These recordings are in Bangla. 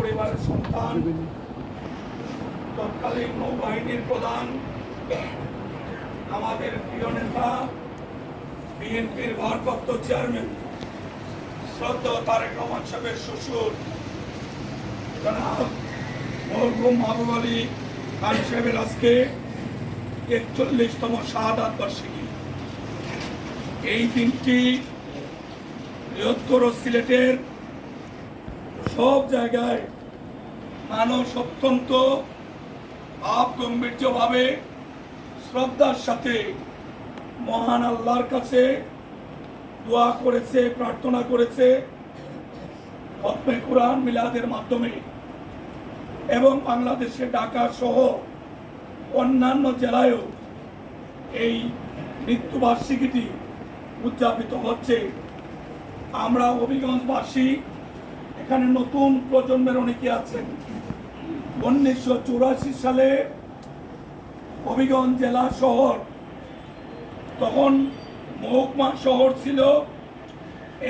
পরিবারের সন্তান, তৎকালীন নৌবাহিনীর প্রধান, আমাদের প্রিয় নেতা, বিএনপির ভারপ্রাপ্ত চেয়ারম্যান, শ্রদ্ধা তারেক রহমান সাহেবের শ্বশুর, জনাব মরহুম মাহবুব আলী খান সাহেবের আজকে একচল্লিশতম শাহাদাত বার্ষিকী এই দিনটি বৃহত্তর সিলেটের সব জায়গায় মানুষ অত্যন্ত ভাব শ্রদ্ধার সাথে মহান আল্লাহর কাছে দোয়া করেছে, প্রার্থনা করেছে খতমে কোরআন মিলাদের মাধ্যমে এবং বাংলাদেশে ঢাকা সহ অন্যান্য জেলায়ও এই মৃত্যুবার্ষিকীটি উদযাপিত হচ্ছে। আমরা হবিগঞ্জবাসী এখানে নতুন প্রজন্মের অনেকে আছেন। উনিশশো চুরাশি সালে হবিগঞ্জ জেলা শহর, তখন মহকুমা শহর ছিল।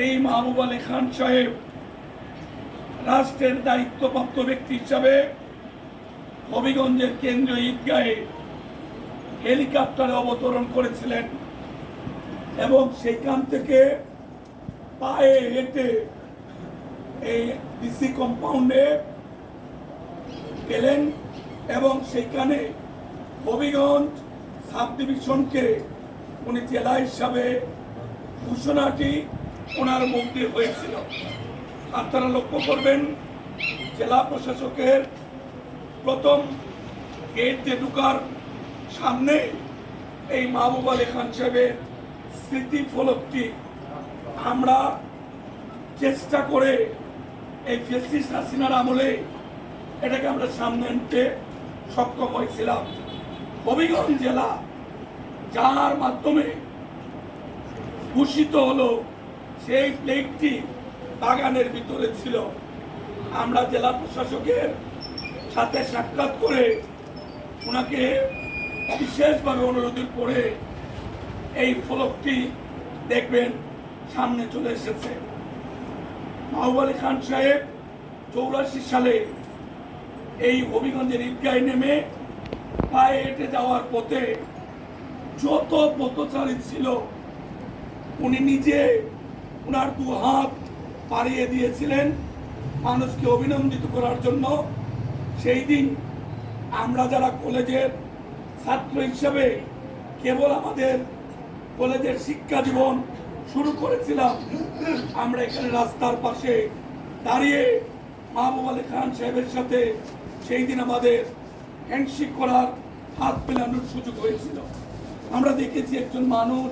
এই মাহবুব আলী খান সাহেব রাষ্ট্রের দায়িত্বপ্রাপ্ত ব্যক্তি হিসাবে হবিগঞ্জের কেন্দ্রীয় ঈদগাহে হেলিকপ্টারে অবতরণ করেছিলেন এবং সেইখান থেকে পায়ে হেঁটে এই ডিসি কম্পাউন্ডে গেলেন এবং সেইখানে হবিগঞ্জ সাব ডিভিশনকে উনি জেলা হিসাবে ঘোষণাটি ওনার মুক্তি হয়েছিল। আপনারা লক্ষ্য করবেন, জেলা প্রশাসকের প্রথম গেট দিয়ে ঢুকার সামনে এই মাহবুব আলী খান সাহেবের স্মৃতিফলকটি আমরা চেষ্টা করে এই ফেসিস হাসিনার আমলে এটাকে আমরা সামনে আনতে সক্ষম হয়েছিলাম। হবিগঞ্জ জেলা যার মাধ্যমে ভূষিত হলো, সেই প্লেটটি বাগানের ভিতরে ছিল। আমরা জেলা প্রশাসকের সাথে সাক্ষাৎ করে ওনাকে বিশেষভাবে অনুরোধ করে এই ফলকটি দেখবেন সামনে চলে এসেছে। মাহবুব খান সাহেব, চৌরাশি সালে এই হবিগঞ্জের ঈদগাহে নেমে পায়ে হেঁটে যাওয়ার পথে যত পথচারী ছিল, উনি নিজে ওনার দু হাত পাড়িয়ে দিয়েছিলেন মানুষকে অভিনন্দিত করার জন্য। সেই দিন আমরা যারা কলেজের ছাত্র হিসেবে কেবল আমাদের কলেজের শিক্ষা জীবন শুরু করেছিলাম। আমরা এখানে রাস্তার পাশে দাঁড়িয়ে মাহবুব আলী খান সাহেবের সাথে সেই দিন আমাদের হ্যান্ডশেক করার হাত মেলানোর সুযোগ হয়েছিল। আমরা দেখেছি একজন মানুষ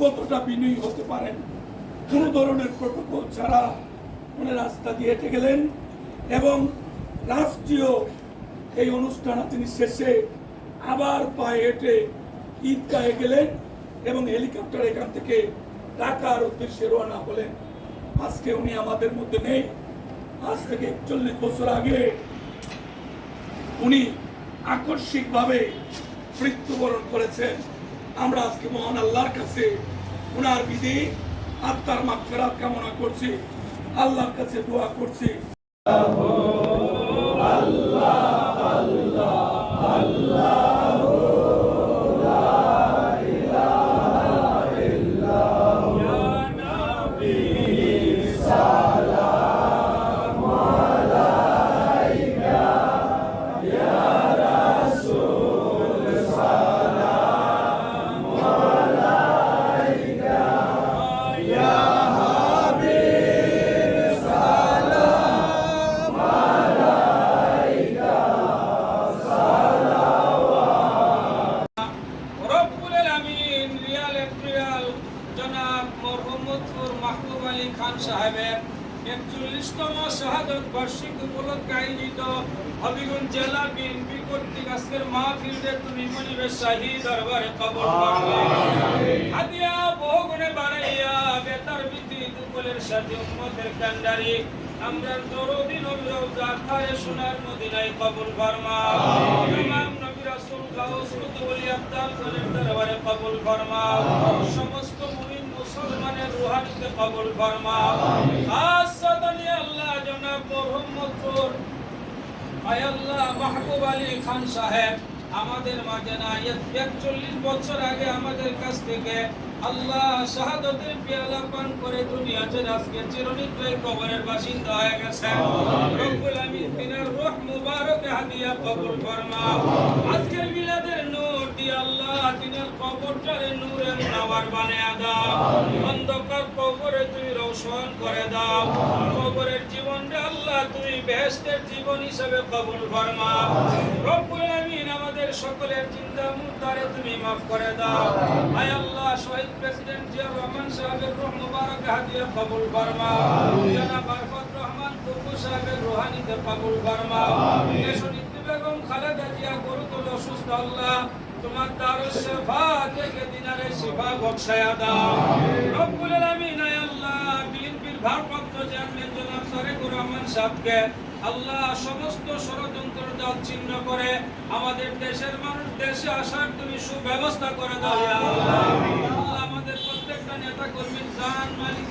কতটা বিনয়ী হতে পারেন। কোনো ধরনের প্রোটোকল ছাড়া উনি রাস্তা দিয়ে হেঁটে গেলেন এবং রাষ্ট্রীয় এই অনুষ্ঠান তিনি শেষে আবার পায়ে হেঁটে ঈদগাহে গেলেন এবং হেলিকপ্টার এখান থেকে ঢাকার উদ্দেশ্যে রওনা হলেন আজকে উনি আমাদের মধ্যে নেই। আজ থেকে একচল্লিশ বছর আগে উনি আকস্মিকভাবে মৃত্যুবরণ করেছেন। আমরা আজকে মহান আল্লাহর কাছে ওনার বিধি, আত্মার মাগফিরাত কামনা করছি। আল্লাহর কাছে দোয়া করছি। রব্বুল খান সাহেবের একচল্লিশতম শাহাদত বার্ষিক উপলক্ষে আয়োজিত হবিগঞ্জ জেলা বিএনপি কর্তৃক আজকের মাহফিলরে তুমি মনিবের শাহী দরবারে কবর হাদিয়া বহুগুণে বাড়াইয়া বেতার সাথে কান্ডারি। আমরা দরদি সোনার মদিনায় কবুল ফরমা। ইমাম নবী রাসূল গাউস কুতুবুল গণের দরবারে কবুল ফরমা। সমস্ত মুসলমানের রুহানিতে কবুল ফরমা। খাসাতান ইয়া আল্লাহ জনাব মোহাম্মদপুর। আয়াল্লাহ মাহবুব আলী খান সাহেব আমাদের মাঝে না একচল্লিশ বছর আগে আমাদের কাছ থেকে আল্লাহ শাহাদতের পেয়ালা পান করে দুনিয়া ছেড়ে আজকে চিরনিদ্রায় কবরের বাসিন্দা হয়ে গেছে। রব্বুল আমিন তিনার রূহ মুবারক হাদিয়া কবুল ফরমা। আজকের মিলাদের নূর তিনার কবরটারে নূরে মুনাওয়ার বানিয়ে দাও অন্ধকার কবরে তুমি রোশন করে দাও কবরের জীবনটা আল্লাহ তুমি বেহেশতের জীবন হিসেবে কবুল ফরমা। রব্বুল আমিন আমাদের সকলের চিন্তা মুদ্দারে তুমি মাফ করে দাও আয় আল্লাহ শহীদ প্রেসিডেন্ট জিয়াউর রহমান সাহেবের রূহ মুবারক হাদিয়া কবুল ফরমা। জনাব আরফাত রহমান কুকু সাহেবের রুহানিতে কবুল ফরমা। দেশনীতি বেগম খালেদা জিয়া গুরুতর অসুস্থ আল্লাহ। তোমার দারু শেফা থেকে দিনারে দাও রব্বুল আলামিন আল্লাহ ভারপ্রাপ্ত চেয়ারম্যান জনাব রহমান সাহেবকে আল্লাহ সমস্ত ষড়যন্ত্র দল চিহ্ন করে আমাদের দেশের মানুষ দেশে আসার তুমি সুব্যবস্থা করে দাও আল্লাহ। আমাদের প্রত্যেকটা নেতা কর্মী জান মালিক